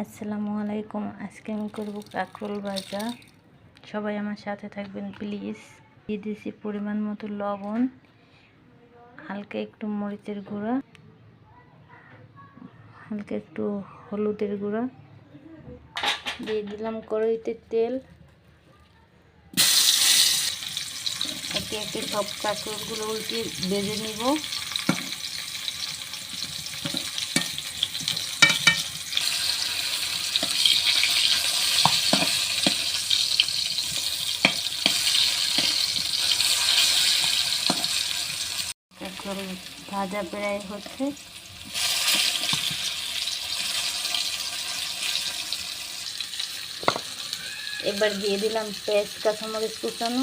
আসসালামু আলাইকুম। আজকে আমি করব কাঁকরোল ভাজা। সবাই আমার সাথে থাকবেন, প্লিজ। দিয়ে দিয়েছি পরিমাণ মতো লবণ, হালকা একটু মরিচের গুঁড়া, হালকা একটু হলুদের গুঁড়া। দিয়ে দিলাম কড়াইতে তেল। একে একে সব কাঁকরোলগুলো উল্টে বেজে নিব। ভাজা প্রায় হচ্ছে। এবার দিয়ে দিলাম পেঁয়াজ কাঁচামরিচ কুচানো।